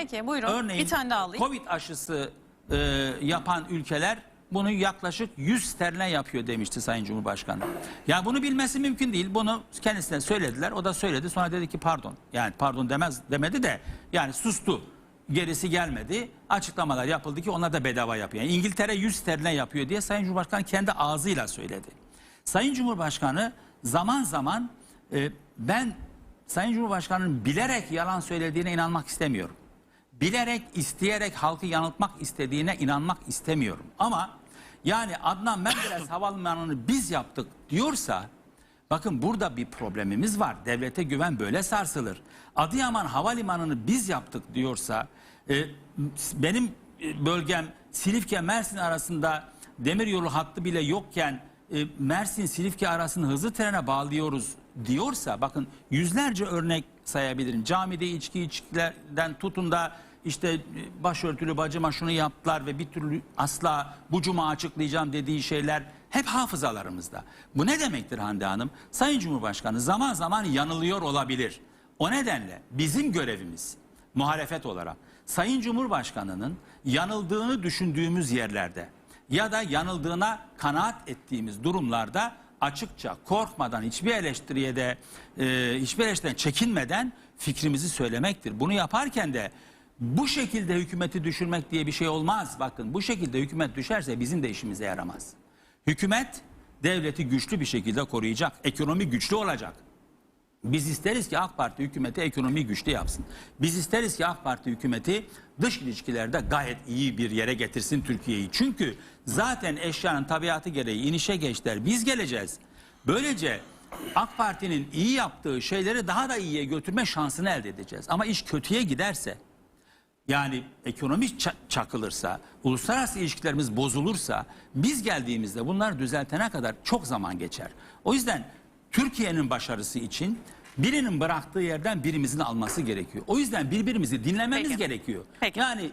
Peki buyurun. Örneğin bir tane daha alayım. Covid aşısı e, yapan ülkeler bunu yaklaşık 100 sterline yapıyor demişti Sayın Cumhurbaşkanı. Ya bunu bilmesi mümkün değil. Bunu kendisine söylediler. O da söyledi. Sonra dedi ki pardon. Yani pardon demez demedi de yani sustu. Gerisi gelmedi. Açıklamalar yapıldı ki onlar da bedava yapıyor. Yani İngiltere 100 sterline yapıyor diye Sayın Cumhurbaşkanı kendi ağzıyla söyledi. Sayın Cumhurbaşkanı zaman zaman e, ben Sayın Cumhurbaşkanı'nın bilerek yalan söylediğine inanmak istemiyorum bilerek, isteyerek halkı yanıltmak istediğine inanmak istemiyorum. Ama yani Adnan Menderes Havalimanı'nı biz yaptık diyorsa bakın burada bir problemimiz var. Devlete güven böyle sarsılır. Adıyaman Havalimanı'nı biz yaptık diyorsa e, benim e, bölgem Silifke Mersin arasında demiryolu hattı bile yokken e, Mersin Silifke arasını hızlı trene bağlıyoruz diyorsa bakın yüzlerce örnek sayabilirim. Camide içki içkilerden tutun da işte e, başörtülü bacıma şunu yaptılar ve bir türlü asla bu cuma açıklayacağım dediği şeyler hep hafızalarımızda. Bu ne demektir Hande Hanım? Sayın Cumhurbaşkanı zaman zaman yanılıyor olabilir. O nedenle bizim görevimiz muhalefet olarak Sayın Cumhurbaşkanı'nın yanıldığını düşündüğümüz yerlerde ya da yanıldığına kanaat ettiğimiz durumlarda açıkça korkmadan hiçbir eleştiriye de e, hiçbir eleştiriden çekinmeden fikrimizi söylemektir. Bunu yaparken de bu şekilde hükümeti düşürmek diye bir şey olmaz. Bakın bu şekilde hükümet düşerse bizim de işimize yaramaz. Hükümet devleti güçlü bir şekilde koruyacak. Ekonomi güçlü olacak. Biz isteriz ki AK Parti hükümeti ekonomiyi güçlü yapsın. Biz isteriz ki AK Parti hükümeti dış ilişkilerde gayet iyi bir yere getirsin Türkiye'yi. Çünkü zaten eşyanın tabiatı gereği inişe geçler. Biz geleceğiz. Böylece AK Parti'nin iyi yaptığı şeyleri daha da iyiye götürme şansını elde edeceğiz. Ama iş kötüye giderse yani ekonomi ça- çakılırsa, uluslararası ilişkilerimiz bozulursa biz geldiğimizde bunları düzeltene kadar çok zaman geçer. O yüzden Türkiye'nin başarısı için birinin bıraktığı yerden birimizin alması gerekiyor. O yüzden birbirimizi dinlememiz Peki. gerekiyor. Peki. Yani